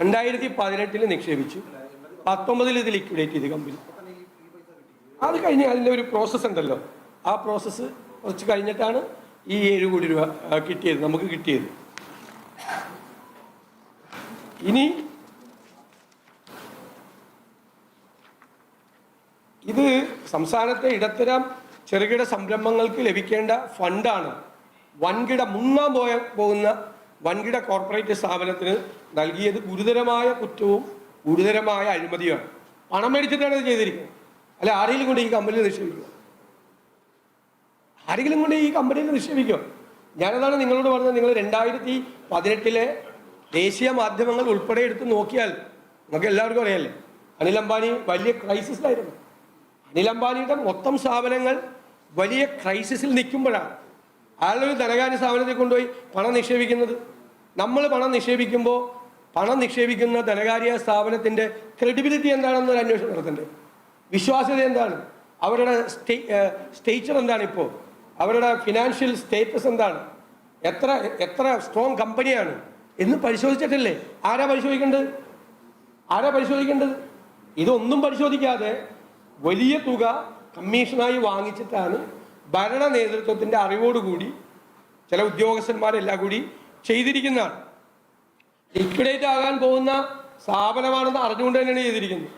രണ്ടായിരത്തി പതിനെട്ടിൽ നിക്ഷേപിച്ചു. പത്തൊമ്പതിൽ ഇത് ലിക്വിഡേറ്റ് ചെയ്ത് കമ്പനി അത് കഴിഞ്ഞ് അതിന്റെ ഒരു പ്രോസസ്സ് ഉണ്ടല്ലോ. ആ പ്രോസസ്സ് കുറച്ച് കഴിഞ്ഞിട്ടാണ് ഈ ഏഴ് കോടി രൂപ കിട്ടിയത് നമുക്ക് കിട്ടിയത്. ഇനി ഇത് സംസ്ഥാനത്തെ ഇടത്തരം ചെറുകിട സംരംഭങ്ങൾക്ക് ലഭിക്കേണ്ട ഫണ്ടാണ് വൻകിട മുങ്ങാൻ പോയ പോകുന്ന വൻകിട കോർപ്പറേറ്റ് സ്ഥാപനത്തിന് നൽകിയത് ഗുരുതരമായ കുറ്റവും ഗുരുതരമായ അഴിമതിയാണ് പണം മേടിച്ചിട്ടാണ് ഇത് ചെയ്തിരിക്കുന്നത്. അല്ല ആരെങ്കിലും കൊണ്ട് ഈ കമ്പനിയിൽ നിക്ഷേപിക്കുക? ആരെങ്കിലും കൊണ്ട് ഈ കമ്പനിയിൽ നിക്ഷേപിക്കുക? ഞാനതാണ് നിങ്ങളോട് പറഞ്ഞത് നിങ്ങൾ രണ്ടായിരത്തി പതിനെട്ടിലെ ദേശീയ മാധ്യമങ്ങൾ ഉൾപ്പെടെ എടുത്ത് നോക്കിയാൽ നമുക്ക് എല്ലാവർക്കും അറിയാല്ലേ അനിൽ അംബാനി വലിയ ക്രൈസിസിലായിരുന്നു അനിൽ അംബാനിയുടെ മൊത്തം സ്ഥാപനങ്ങൾ വലിയ ക്രൈസിസിൽ നിൽക്കുമ്പോഴാണ് അയാളൊരു ധനകാര്യ സ്ഥാപനത്തിൽ കൊണ്ടുപോയി പണം നിക്ഷേപിക്കുന്നത്. നമ്മൾ പണം നിക്ഷേപിക്കുമ്പോൾ പണം നിക്ഷേപിക്കുന്ന ധനകാര്യ സ്ഥാപനത്തിന്റെ ക്രെഡിബിലിറ്റി എന്താണെന്ന് ഒരു അന്വേഷണം നടത്തണ്ടേ? വിശ്വാസ്യത എന്താണ്? അവരുടെ സ്റ്റേ സ്റ്റേച്ചർ എന്താണ് ഇപ്പോൾ അവരുടെ ഫിനാൻഷ്യൽ സ്റ്റേറ്റസ് എന്താണ്? എത്ര എത്ര സ്ട്രോങ് കമ്പനിയാണ് എന്ന് പരിശോധിച്ചിട്ടില്ലേ? ആരാ പരിശോധിക്കേണ്ടത്? ആരാ പരിശോധിക്കേണ്ടത്? ഇതൊന്നും പരിശോധിക്കാതെ വലിയ തുക കമ്മീഷനായി വാങ്ങിച്ചിട്ടാണ് ഭരണ നേതൃത്വത്തിന്റെ അറിവോടുകൂടി ചില ഉദ്യോഗസ്ഥന്മാരെല്ലാം കൂടി ചെയ്തിരിക്കുന്നതാണ്. ലിക്വിഡേറ്റ് ആകാൻ പോകുന്ന സ്ഥാപനമാണെന്ന് അറിഞ്ഞുകൊണ്ട് തന്നെയാണ് ചെയ്തിരിക്കുന്നത്.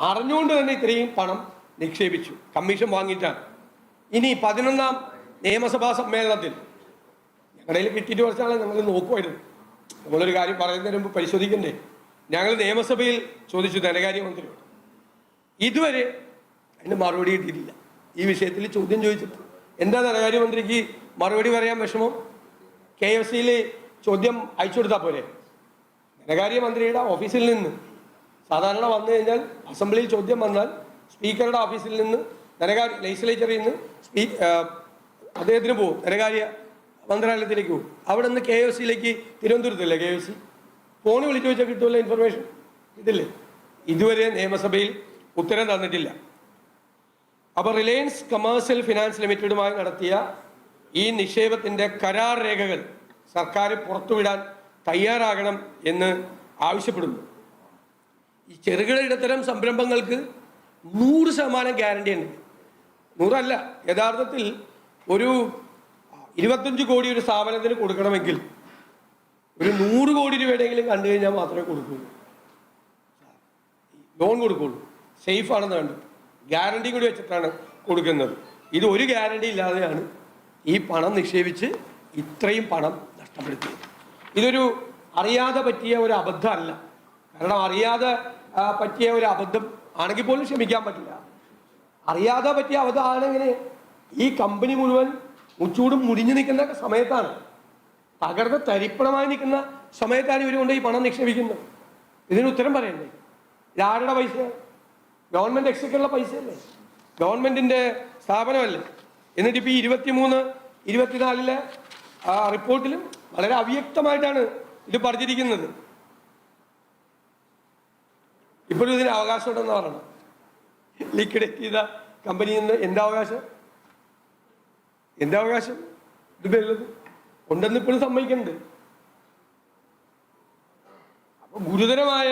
അറിഞ്ഞുകൊണ്ട് തന്നെ ഇത്രയും പണം നിക്ഷേപിച്ചു. കമ്മീഷൻ വാങ്ങിയിട്ടാണ്. ഇനി പതിനൊന്നാം നിയമസഭാ സമ്മേളനത്തിൽ ഞങ്ങളുടെ കിട്ടിയിട്ട് കുറച്ചാളെ ഞങ്ങൾ നോക്കുമായിരുന്നു. നമ്മളൊരു കാര്യം പറയുന്നതിന് മുമ്പ് പരിശോധിക്കണ്ടേ? ഞങ്ങൾ നിയമസഭയിൽ ചോദിച്ചു ധനകാര്യമന്ത്രിയോട്. ഇതുവരെ അതിന് മറുപടി കിട്ടിയിട്ടില്ല. ഈ വിഷയത്തിൽ ചോദ്യം ചോദിച്ചിട്ട്. എന്താ ധനകാര്യമന്ത്രിക്ക് മറുപടി പറയാൻ വിഷമം? കെ എഫ് സിയിൽ ചോദ്യം അയച്ചു കൊടുത്താൽ പോരെ? ധനകാര്യമന്ത്രിയുടെ ഓഫീസിൽ നിന്ന്. സാധാരണ വന്നു കഴിഞ്ഞാൽ അസംബ്ലിയിൽ ചോദ്യം വന്നാൽ സ്പീക്കറുടെ ഓഫീസിൽ നിന്ന് ധനകാര്യ ലെജിസ്ലേച്ചറിൽ നിന്ന് സ്പീ അദ്ദേഹത്തിന് പോകും ധനകാര്യ മന്ത്രാലയത്തിലേക്ക് പോകും അവിടെ നിന്ന് കെ എഫ് സിയിലേക്ക് തിരുവനന്തപുരത്തില്ലേ കെ എഫ് സി? ഫോണിൽ വിളിച്ചു വെച്ചാൽ കിട്ടുമല്ലോ ഇൻഫർമേഷൻ ഇതില്ലേ ഇതുവരെ നിയമസഭയിൽ ഉത്തരം തന്നിട്ടില്ല. അപ്പോൾ റിലയൻസ് കമേഴ്സ്യൽ ഫിനാൻസ് ലിമിറ്റഡുമായി നടത്തിയ ഈ നിക്ഷേപത്തിന്റെ കരാർ രേഖകൾ സർക്കാർ പുറത്തുവിടാൻ തയ്യാറാകണം എന്ന് ആവശ്യപ്പെടുന്നു. ഈ ചെറുകിട ഇടത്തരം സംരംഭങ്ങൾക്ക് നൂറ് ശതമാനം ഗ്യാരണ്ടി ഉണ്ട്. നൂറല്ല യഥാർത്ഥത്തിൽ ഒരു ഇരുപത്തഞ്ച് കോടി ഒരു സ്ഥാപനത്തിന് കൊടുക്കണമെങ്കിൽ ഒരു നൂറ് കോടി രൂപയുടെയെങ്കിലും കണ്ടു കഴിഞ്ഞാൽ മാത്രമേ കൊടുക്കുള്ളൂ ലോൺ കൊടുക്കുള്ളൂ സേഫാണെന്ന് കണ്ടു ഗ്യാരണ്ടി കൂടി വെച്ചിട്ടാണ് കൊടുക്കുന്നത്. ഇത് ഒരു ഗ്യാരണ്ടി ഇല്ലാതെയാണ് ഈ പണം നിക്ഷേപിച്ച് ഇത്രയും പണം നഷ്ടപ്പെടുത്തിയത്. ഇതൊരു അറിയാതെ പറ്റിയ ഒരു അബദ്ധമല്ല. കാരണം അറിയാതെ പറ്റിയ ഒരു അബദ്ധം ആണെങ്കിൽ പോലും ക്ഷമിക്കാൻ പറ്റില്ല. അറിയാതെ പറ്റിയ അബദ്ധമാണെങ്കിൽ ഈ കമ്പനി മുഴുവൻ ഉച്ചൂടും മുടിഞ്ഞു നിൽക്കുന്ന സമയത്താണ്. തകർന്ന് തരിപ്പണമായി നിൽക്കുന്ന സമയത്താണ് ഇവർ കൊണ്ട് ഈ പണം നിക്ഷേപിക്കുന്നത്. ഇതിന് ഉത്തരം പറയണ്ടേ? ഇതാരുടെ പൈസ ഗവൺമെന്റ് എക്സക്കുള്ള പൈസയല്ലേ? ഗവൺമെന്റിന്റെ സ്ഥാപനമല്ലേ? എന്നിട്ട് ഇപ്പൊ ഈ ഇരുപത്തിമൂന്ന് ഇരുപത്തിനാലിലെ ആ റിപ്പോർട്ടിലും വളരെ അവ്യക്തമായിട്ടാണ് ഇത് പറഞ്ഞിരിക്കുന്നത്. ഇപ്പോഴും ഇതിന് അവകാശമുണ്ടെന്ന് പറയണം ലിക്വിഡേറ്റ് ചെയ്ത കമ്പനിയിൽ നിന്ന് എന്താ അവകാശം? എന്താ അവകാശം? ഇത് വരുന്നത് ഉണ്ടെന്ന് ഇപ്പോഴും സമ്മതിക്കുന്നുണ്ട്. അപ്പൊ ഗുരുതരമായ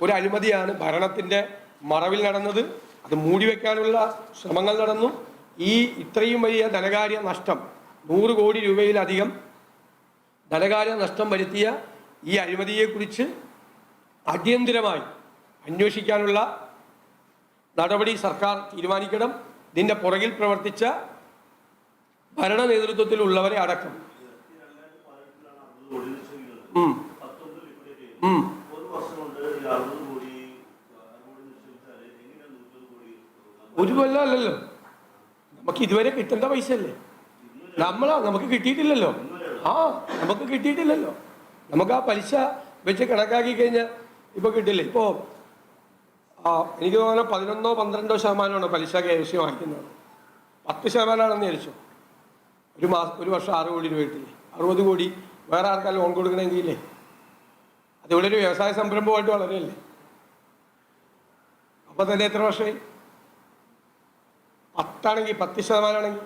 ഒരു അഴിമതിയാണ് ഭരണത്തിന്റെ മറവിൽ നടന്നത് അത് മൂടിവെക്കാനുള്ള ശ്രമങ്ങൾ നടന്നു. ഈ ഇത്രയും വലിയ ധനകാര്യ നഷ്ടം നൂറ് കോടി രൂപയിലധികം ധനകാര്യ നഷ്ടം വരുത്തിയ ഈ അഴിമതിയെക്കുറിച്ച് അടിയന്തിരമായി അന്വേഷിക്കാനുള്ള നടപടി സർക്കാർ തീരുമാനിക്കണം. ഇതിന്റെ പുറകിൽ പ്രവർത്തിച്ച ഭരണ നേതൃത്വത്തിലുള്ളവരെ അടക്കം ഉം. ഉം. ഒരു വർഷം കൊണ്ട് ഈ അറുപത് കോടി അറുപത് കോടി നിക്ഷേപിച്ചാൽ എങ്ങനെയാണ് നൂറ്റൊരു കോടി ഒരു കൊല്ലം അല്ലല്ലോ നമുക്ക് ഇതുവരെ കിട്ടേണ്ട പൈസ അല്ലേ നമ്മളാ നമുക്ക് കിട്ടിയിട്ടില്ലല്ലോ. ആ നമുക്ക് കിട്ടിയിട്ടില്ലല്ലോ. നമുക്ക് ആ പലിശ വെച്ച് കണക്കാക്കി കഴിഞ്ഞാൽ ഇപ്പൊ കിട്ടില്ലേ? ഇപ്പോ ആ എനിക്ക് തോന്നുന്നു പതിനൊന്നോ പന്ത്രണ്ടോ ശതമാനമാണ് പലിശ കെ എഫ് സി വാങ്ങിക്കുന്നത്. പത്ത് ശതമാനമാണെന്ന് വിചാരിച്ചു. ഒരു മാസം ഒരു വർഷം ആറ് കോടി രൂപ കിട്ടില്ലേ? അറുപത് കോടി. വേറെ ആർക്കാ ലോൺ കൊടുക്കണമെങ്കിലേ അതിവിടെ ഒരു വ്യവസായ സംരംഭമായിട്ട് വളരെയല്ലേ അപ്പൊ തന്നെ എത്ര വർഷമായി? പത്താണെങ്കിൽ പത്ത് ശതമാനമാണെങ്കിൽ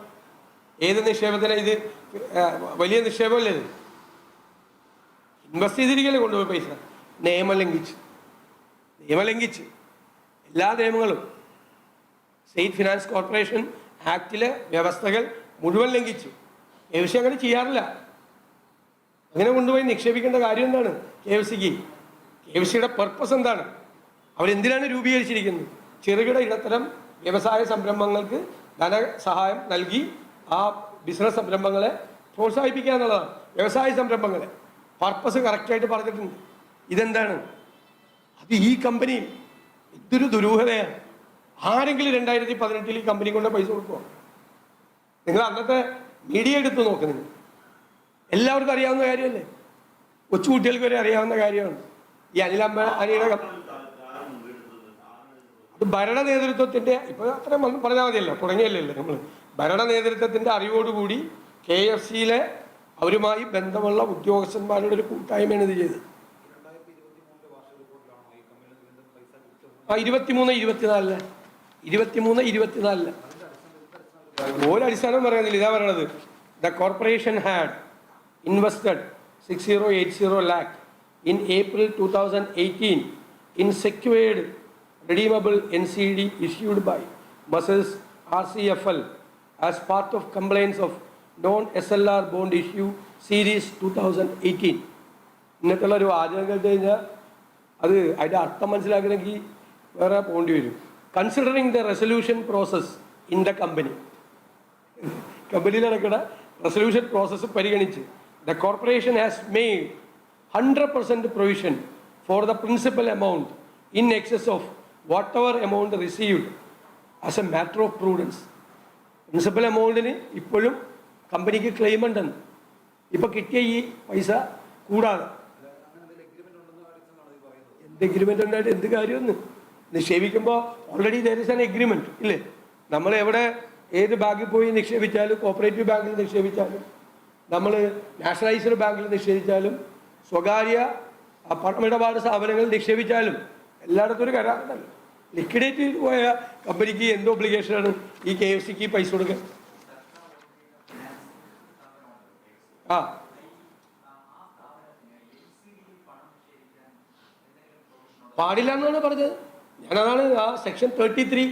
ഏത് നിക്ഷേപത്തിന് ഇത്? വലിയ നിക്ഷേപമല്ലേ ഇത്? ഇൻവെസ്റ്റ് ചെയ്തിരിക്കല്ലേ കൊണ്ടുപോയി പൈസ? നിയമം ലംഘിച്ച് നിയമം ലംഘിച്ച് എല്ലാ നിയമങ്ങളും. സ്റ്റേറ്റ് ഫിനാൻസ് കോർപ്പറേഷൻ ആക്റ്റിലെ വ്യവസ്ഥകൾ മുഴുവൻ ലംഘിച്ചു. കെ എഫ് സി അങ്ങനെ ചെയ്യാറില്ല. അങ്ങനെ കൊണ്ടുപോയി നിക്ഷേപിക്കേണ്ട കാര്യം എന്താണ് കെ എഫ് സിക്ക് കെ എഫ് സിയുടെ പർപ്പസ് എന്താണ്? അവരെന്തിനാണ് രൂപീകരിച്ചിരിക്കുന്നത്? ചെറുകിട ഇടത്തരം വ്യവസായ സംരംഭങ്ങൾക്ക് ധനസഹായം നൽകി ആ ബിസിനസ് സംരംഭങ്ങളെ പ്രോത്സാഹിപ്പിക്കുക എന്നുള്ളതാണ്. വ്യവസായ സംരംഭങ്ങളെ. പർപ്പസ് കറക്റ്റായിട്ട് പറഞ്ഞിട്ടുണ്ട്. ഇതെന്താണ്? അത് ഈ കമ്പനി ഇതൊരു ദുരൂഹതയാണ്. ആരെങ്കിലും രണ്ടായിരത്തി പതിനെട്ടിൽ ഈ കമ്പനി കൊണ്ട് പൈസ കൊടുക്കുക നിങ്ങൾ അന്നത്തെ മീഡിയ എടുത്ത് നോക്ക് നിങ്ങൾ എല്ലാവർക്കും അറിയാവുന്ന കാര്യമല്ലേ? കൊച്ചുകുട്ടികൾക്ക് വരെ അറിയാവുന്ന കാര്യമാണ്. ഈ അനിലമ്മ അനിയുടെ അത് ഭരണ നേതൃത്വത്തിന്റെ ഇപ്പൊ അത്രയും വന്ന് പറഞ്ഞാൽ മതിയല്ലോ തുടങ്ങിയല്ലേ നമ്മൾ ഭരണ നേതൃത്വത്തിന്റെ അറിവോടുകൂടി കെ എഫ് സിയിലെ അവരുമായി ബന്ധമുള്ള ഉദ്യോഗസ്ഥന്മാരുടെ ഒരു കൂട്ടായ്മയാണ് ഇത് ചെയ്തത്. ആ ഇരുപത്തിമൂന്ന് ഇരുപത്തിനാലിൽ. ഇരുപത്തിമൂന്ന് ഇരുപത്തിനാലിൽ. ഒരടിസ്ഥാനം പറയുന്നില്ല ഇതാ പറയണത്. The corporation had invested six zero eight zero lakh in April two thousand eighteen in secured redeemable NCD issued by Messrs. RCFL as part of complaints of non-SLR bond issue series 2018. ഇന്നത്തുള്ള ഒരു വാചകം കേട്ട് കഴിഞ്ഞാൽ അത് അതിന്റെ അർത്ഥം മനസ്സിലാക്കണമെങ്കിൽ വേറെ പോകേണ്ടി വരും considering the resolution process in the company കമ്പനിയിൽ നടക്കുന്ന റെസൊല്യൂഷൻ പ്രോസസ്സ് പരിഗണിച്ച് the corporation has made hundred percent provision for the principal amount in excess of whatever amount received as a matter of prudence principal എമൗണ്ടിന് ഇപ്പോഴും കമ്പനിക്ക് claim ഉണ്ടെന്ന്. ഇപ്പൊ കിട്ടിയ ഈ പൈസ കൂടാതെ. എന്ത് എഗ്രിമെന്റ് ഉണ്ടായിട്ട് എന്ത് കാര്യമെന്ന്? നിക്ഷേപിക്കുമ്പോൾ already there is an agreement ഇല്ലേ? നമ്മൾ എവിടെ ഏത് ബാങ്കിൽ പോയി നിക്ഷേപിച്ചാലും കോപ്പറേറ്റീവ് ബാങ്കിൽ നിക്ഷേപിച്ചാലും നമ്മൾ നാഷണലൈസ്ഡ് ബാങ്കിൽ നിക്ഷേപിച്ചാലും സ്വകാര്യ പണമിടപാട് സ്ഥാപനങ്ങളിൽ നിക്ഷേപിച്ചാലും എല്ലായിടത്തും ഒരു കരാറുണ്ടല്ലോ. ലിക്വിഡേറ്റ് ചെയ്ത് പോയ കമ്പനിക്ക് എന്ത് ഒബ്ലിഗേഷനാണ് ഈ കെ എഫ് സിക്ക് പൈസ കൊടുക്കാൻ? ആ. പാടില്ല എന്നാണ് പറഞ്ഞത്. ഞാനതാണ് ആ സെക്ഷൻ തേർട്ടി ത്രീ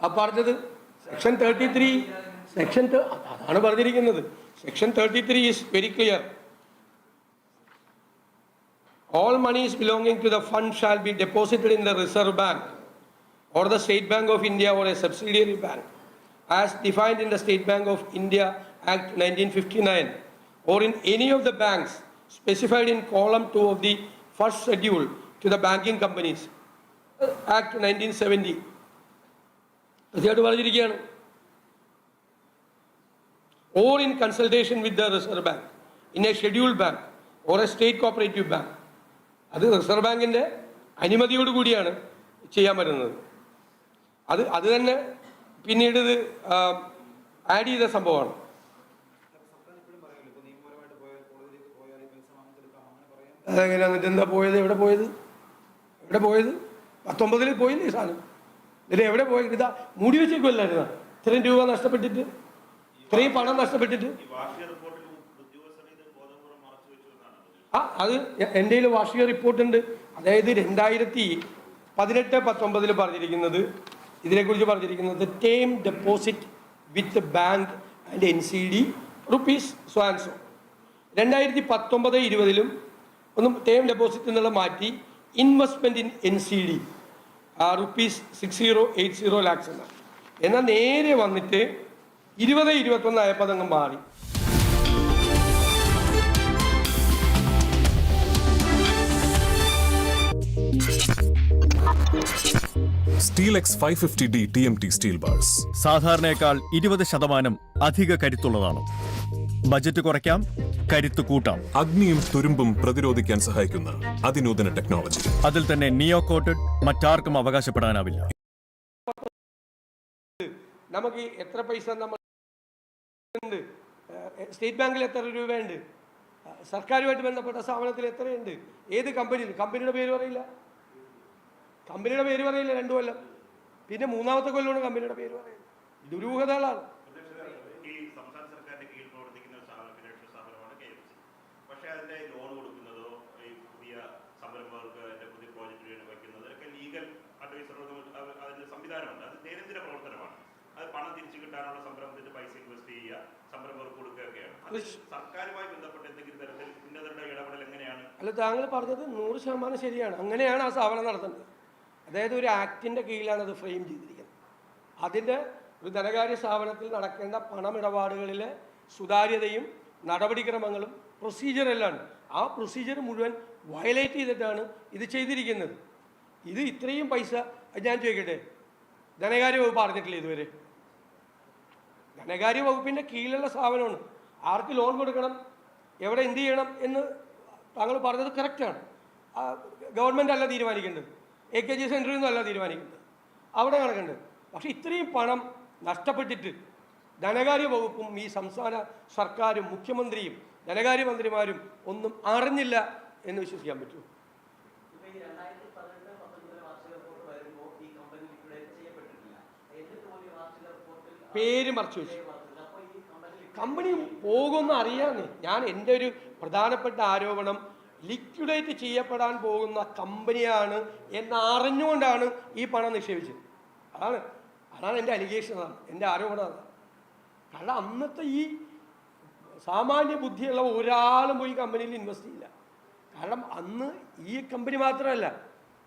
ആ പറഞ്ഞത്. സെക്ഷൻ തേർട്ടി ത്രീ സെക്ഷൻ അതാണ് പറഞ്ഞിരിക്കുന്നത്. Section thirty three is very clear all monies belonging to the fund shall be deposited in the reserve bank. Or the state bank of india or a subsidiary bank as defined in the state bank of india act 1959 or in any of the banks specified in column 2 of the first schedule to the banking companies uh, act 1970 കൃത്യമായിട്ട് പറഞ്ഞിരിക്കുകയാണ് or in consultation with the reserve bank in a scheduled bank or a state cooperative bank അത് reserve ബാങ്കിന്റെ അനുമതിയോട് kudiyana ചെയ്യാൻ പറ്റുന്നത് അത് അത് തന്നെ പിന്നീട് ഇത് ആഡ് ചെയ്ത സംഭവമാണ്. അതെങ്ങനെ എന്നിട്ട് എന്താ പോയത്? എവിടെ പോയത്? എവിടെ പോയത്? പത്തൊമ്പതിൽ പോയില്ലേ സാധനം? ഇതിൽ എവിടെ പോയത് ഇതാ മൂടി വെച്ചേക്കുമല്ലായിരുന്ന ഇത്രയും രൂപ നഷ്ടപ്പെട്ടിട്ട്? ഇത്രയും പണം നഷ്ടപ്പെട്ടിട്ട്? ആ അത് എന്റെ കയ്യിൽ വാർഷിക റിപ്പോർട്ടുണ്ട്. അതായത് രണ്ടായിരത്തി പതിനെട്ട് പത്തൊമ്പതിൽ പറഞ്ഞിരിക്കുന്നത് ഇതിനെക്കുറിച്ച് പറഞ്ഞിരിക്കുന്നത് term deposit with bank and N C D rupees സ്വാൻസോ രണ്ടായിരത്തി പത്തൊമ്പത് ഇരുപതിലും ഒന്നും ടേം ഡെപ്പോസിറ്റ് എന്നുള്ള മാറ്റി investment in N C D rupees six zero eight zero lakhs എന്നാണ്. എന്നാൽ നേരെ വന്നിട്ട് ഇരുപത് ഇരുപത്തൊന്ന് ആയപ്പോൾ അതങ്ങ് മാറി. Steel X five fifty D T M T steel bars സാധാരണയേക്കാൾ ഇരുപത് ശതമാനം അധിക കരുത്തുള്ളതാണ്. ബജറ്റ് കുറയ്ക്കാം കരുത്ത് കൂട്ടാം. അഗ്നിയും തുരുമ്പും പ്രതിരോധിക്കാൻ സഹായിക്കുന്ന അതിനൂതന ടെക്നോളജി. അതിൽ തന്നെ നിയോ കോട്ടഡ് മറ്റാർക്കും അവകാശപ്പെടാനാവില്ല. നമുക്ക് എത്ര പൈസ നമ്മൾ ഉണ്ട്? സ്റ്റേറ്റ് ബാങ്കിൽ എത്ര രൂപയുണ്ട്? ഉണ്ട് സർക്കാരുമായിട്ട് ബന്ധപ്പെട്ട സ്ഥാപനത്തിൽ എത്രയുണ്ട്? ഏത് കമ്പനിയിൽ കമ്പനിയുടെ പേര് പറയില്ല. കമ്പനിയുടെ പേര് പറയില്ല രണ്ടു കൊല്ലം. പിന്നെ മൂന്നാമത്തെ കൊല്ലമാണ് കമ്പനിയുടെ പേര് പറയുന്നത് ദുരൂഹതകളാണ്. പക്ഷേ അതിന്റെ ലോൺ കൊടുക്കുന്നതോ ഈ പുതിയ അതിന്റെ പുതിയ പ്രോജക്റ്റ് വേണ്ടി വയ്ക്കുന്നത് ഇതൊക്കെ ലീഗൽ അഡ്വൈസറുകൾ അതിന്റെ സംവിധാനമുണ്ട്. അത് ദൈനംദിന പ്രവർത്തനമാണ്. അത് പണം തിരിച്ചു കിട്ടാനുള്ള സംരംഭത്തിന്റെ പൈസ ഇൻവെസ്റ്റ് ചെയ്യുക സംരംഭകർക്ക് കൊടുക്കുകയൊക്കെയാണ്. സർക്കാരുമായി ബന്ധപ്പെട്ട് എന്തെങ്കിലും തരത്തിൽ ഉന്നതരുടെ ഇടപെടൽ എങ്ങനെയാണ്? അല്ല താങ്കൾ പറഞ്ഞത് നൂറ് ശതമാനം ശരിയാണ്. അങ്ങനെയാണ് ആ സ്ഥാപനം നടത്തുന്നത്. അതായത് ഒരു ആക്ടിന്റെ കീഴിലാണ് അത് ഫ്രെയിം ചെയ്തിരിക്കുന്നത്. അതിന്റെ ഒരു ധനകാര്യ സ്ഥാപനത്തിൽ നടക്കേണ്ട പണമിടപാടുകളിലെ സുതാര്യതയും നടപടിക്രമങ്ങളും പ്രൊസീജിയറെല്ലാം ആ പ്രൊസീജിയർ മുഴുവൻ വയലേറ്റ് ചെയ്തിട്ടാണ് ഇത് ചെയ്തിരിക്കുന്നത്. ഇത് ഇത്രയും പൈസ ഞാൻ ചോദിക്കട്ടെ? ധനകാര്യ വകുപ്പ് അറിഞ്ഞിട്ടില്ല ഇതുവരെ? ധനകാര്യ വകുപ്പിന്റെ കീഴിലുള്ള സ്ഥാപനമാണ്. ആർക്ക് ലോൺ കൊടുക്കണം? എവിടെ എന്ത് ചെയ്യണം എന്ന് താങ്കൾ പറഞ്ഞത് കറക്റ്റാണ് ഗവൺമെന്റ് അല്ല തീരുമാനിക്കേണ്ടത്. എ കെ ജി സെന്ററിൽ നിന്നല്ല തീരുമാനിക്കുന്നത്. അവിടെ കണക്കുണ്ട് പക്ഷെ ഇത്രയും പണം നഷ്ടപ്പെട്ടിട്ട് ധനകാര്യ വകുപ്പും ഈ സംസ്ഥാന സർക്കാരും മുഖ്യമന്ത്രിയും ധനകാര്യ മന്ത്രിമാരും ഒന്നും അറിഞ്ഞില്ല എന്ന് വിശ്വസിക്കാൻ പറ്റുമോ പേര് മറച്ചു വെച്ചു. കമ്പനി പോകുമെന്ന് അറിയാന്ന് ഞാൻ എന്റെ ഒരു പ്രധാനപ്പെട്ട ആരോപണം ലിക്വിഡേറ്റ് ചെയ്യപ്പെടാൻ പോകുന്ന കമ്പനിയാണ് എന്നറിഞ്ഞുകൊണ്ടാണ് ഈ പണം നിക്ഷേപിച്ചത്. അതാണ് അതാണ് എന്റെ അലിഗേഷൻ അതാണ് എന്റെ ആരോപണം അതാണ്. കാരണം അന്നത്തെ ഈ സാമാന്യ ബുദ്ധിയുള്ള ഒരാളും പോയി കമ്പനിയിൽ ഇൻവെസ്റ്റ് ചെയ്യില്ല. കാരണം അന്ന് ഈ കമ്പനി മാത്രമല്ല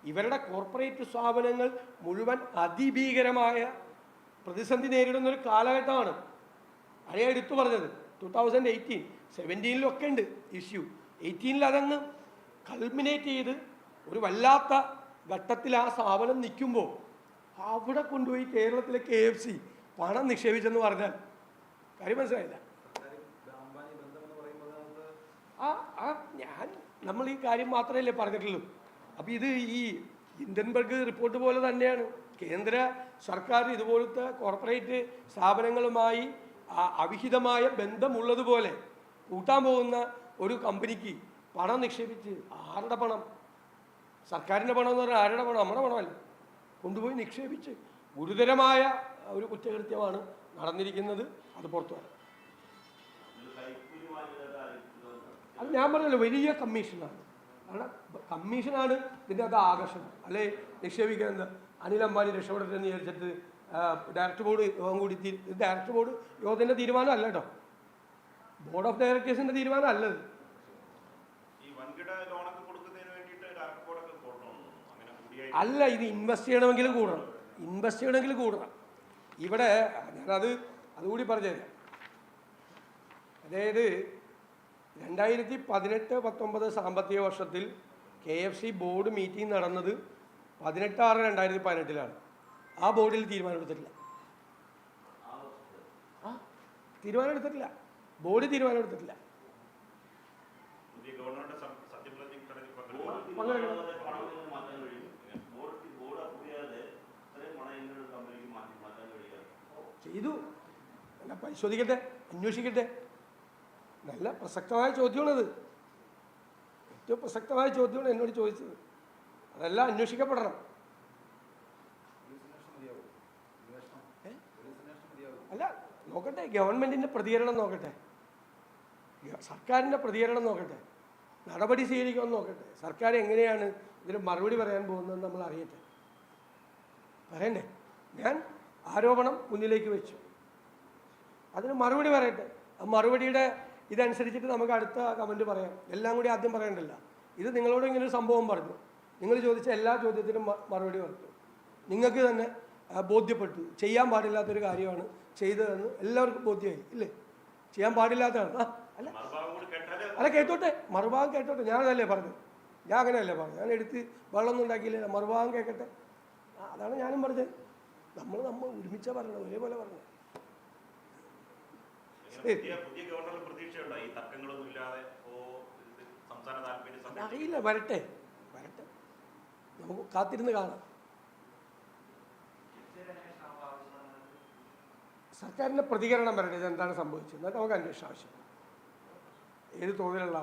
ഇവരുടെ കോർപ്പറേറ്റ് സ്ഥാപനങ്ങൾ മുഴുവൻ അതിഭീകരമായ പ്രതിസന്ധി നേരിടുന്ന ഒരു കാലഘട്ടമാണ്. അതേ എടുത്തു പറഞ്ഞത്. ടു തൗസൻഡ് എയ്റ്റീൻ സെവന്റീനിലൊക്കെ ഉണ്ട് ഇഷ്യൂ എയ്റ്റീനിൽ അതങ്ങ് കൾമിനേറ്റ് ചെയ്ത് ഒരു വല്ലാത്ത ഘട്ടത്തിൽ ആ സ്ഥാപനം നിൽക്കുമ്പോൾ അവിടെ കൊണ്ടുപോയി കേരളത്തിലെ കെ എഫ് സി പണം നിക്ഷേപിച്ചെന്ന് പറഞ്ഞാൽ കാര്യം മനസ്സിലായില്ല. ആ ആ ഞാൻ നമ്മൾ ഈ കാര്യം മാത്രമല്ലേ പറഞ്ഞിട്ടുള്ളൂ. അപ്പോൾ ഇത് ഈ ഹിൻഡൻബർഗ് റിപ്പോർട്ട് പോലെ തന്നെയാണ്. കേന്ദ്ര സർക്കാർ ഇതുപോലത്തെ കോർപ്പറേറ്റ് സ്ഥാപനങ്ങളുമായി അവിഹിതമായ ബന്ധമുള്ളതുപോലെ കൂട്ടാൻ പോകുന്ന ഒരു കമ്പനിക്ക് പണം നിക്ഷേപിച്ച് ആരുടെ പണം? സർക്കാരിന്റെ പണം എന്ന് പറഞ്ഞാൽ ആരുടെ പണം? നമ്മുടെ പണമല്ല. കൊണ്ടുപോയി നിക്ഷേപിച്ച് ഗുരുതരമായ ഒരു കുറ്റകൃത്യമാണ് നടന്നിരിക്കുന്നത് അത് പുറത്തു വരാം. അത് ഞാൻ പറഞ്ഞല്ലോ വലിയ കമ്മീഷനാണ്. കാരണം കമ്മീഷനാണ് ഇതിന്റെ അത് ആകർഷണം. അല്ലെ? നിക്ഷേപിക്കുന്നത്. അനിൽ അംബാനി രക്ഷപ്പെടട്ടെ എന്ന് വിചാരിച്ചിട്ട് ഡയറക്ടർ ബോർഡ് യോഗം കൂടി ഡയറക്ടർ ബോർഡ് യോഗത്തിന്റെ തീരുമാനം അല്ല കേട്ടോ. ബോർഡ് ഓഫ് ഡയറക്ടേഴ്സിന്റെ തീരുമാനം അല്ലത്. അല്ല ഇത് ഇൻവെസ്റ്റ് ചെയ്യണമെങ്കിൽ കൂടണം. ഇൻവെസ്റ്റ് ചെയ്യണമെങ്കിൽ കൂടണം. ഇവിടെ ഞാനത് അതുകൂടി പറഞ്ഞുതരാം. അതായത് രണ്ടായിരത്തി പതിനെട്ട് പത്തൊമ്പത് സാമ്പത്തിക വർഷത്തിൽ K F C board meeting നടന്നത് പതിനെട്ട് ആറ് രണ്ടായിരത്തി പതിനെട്ടിലാണ് ആ ബോർഡിൽ തീരുമാനമെടുത്തിട്ടില്ല ആ തീരുമാനമെടുത്തിട്ടില്ല. ബോർഡ് തീരുമാനം എടുത്തിട്ടില്ല. ഗവർണറുടെ സത്യപ്രതിജ്ഞ ചടങ്ങിൽ ബോർഡ് പങ്കെടുക്കും തീരുമാനമാകാതെ പണം എങ്ങനെ ബോർഡ് ബോർഡ് അപ്രൂവ് ചെയ്യാതെ ഇത്രയും പണം എങ്ങനെ ഒരു കമ്പനിക്ക് മാറ്റി മാറ്റാൻ കഴിയുക ചെയ്തു. അല്ല പരിശോധിക്കട്ടെ അന്വേഷിക്കട്ടെ. നല്ല പ്രസക്തമായ ചോദ്യമാണത്. ഏറ്റവും പ്രസക്തമായ ചോദ്യമാണ് എന്നോട് ചോദിച്ചത്. അതെല്ലാം അന്വേഷിക്കപ്പെടണം? അല്ല നോക്കട്ടെ ഗവൺമെന്റിന്റെ പ്രതികരണം നോക്കട്ടെ. സർക്കാരിന്റെ പ്രതികരണം നോക്കട്ടെ. നടപടി സ്വീകരിക്കുമെന്ന് നോക്കട്ടെ. സർക്കാർ എങ്ങനെയാണ് ഇതിന് മറുപടി പറയാൻ പോകുന്നതെന്ന് നമ്മൾ അറിയട്ടെ. പറയണ്ടേ? ഞാൻ ആരോപണം മുന്നിലേക്ക് വെച്ചു. അതിന് മറുപടി പറയട്ടെ. ആ മറുപടിയുടെ ഇതനുസരിച്ചിട്ട് നമുക്ക് അടുത്ത കമന്റ് പറയാം. എല്ലാം കൂടി ആദ്യം പറയണ്ടല്ല. ഇത് നിങ്ങളോട് ഇങ്ങനെ ഒരു സംഭവം പറഞ്ഞു. നിങ്ങൾ ചോദിച്ച എല്ലാ ചോദ്യത്തിനും മറുപടി പറഞ്ഞു. നിങ്ങൾക്ക് തന്നെ ബോധ്യപ്പെട്ടു. ചെയ്യാൻ പാടില്ലാത്തൊരു കാര്യമാണ് ചെയ്തതെന്ന് എല്ലാവർക്കും ബോധ്യമായി. ഇല്ലേ? ചെയ്യാൻ പാടില്ലാത്തതാണ്. അല്ല. അല്ല കേട്ടോട്ടെ. മറുഭാഗം കേട്ടോട്ടെ. ഞാനതല്ലേ പറഞ്ഞത്. ഞാൻ അങ്ങനെയല്ലേ പറഞ്ഞു ഞാൻ എടുത്ത് വെള്ളമൊന്നും ഉണ്ടാക്കിയില്ല. മറുഭാഗം കേൾക്കട്ടെ അതാണ് ഞാനും പറഞ്ഞത്. നമ്മൾ നമ്മൾ ഒരുമിച്ചാ പറഞ്ഞത് ഒരേപോലെ പറഞ്ഞത് അറിയില്ല. വരട്ടെ. വരട്ടെ. നമുക്ക് കാത്തിരുന്ന് കാണാം. സർക്കാരിന്റെ പ്രതികരണം വരട്ടെ ഇതെന്താണ് സംഭവിച്ചത്? എന്നിട്ട് നമുക്ക് അന്വേഷണം ആവശ്യം ഏത് തോതിലുള്ള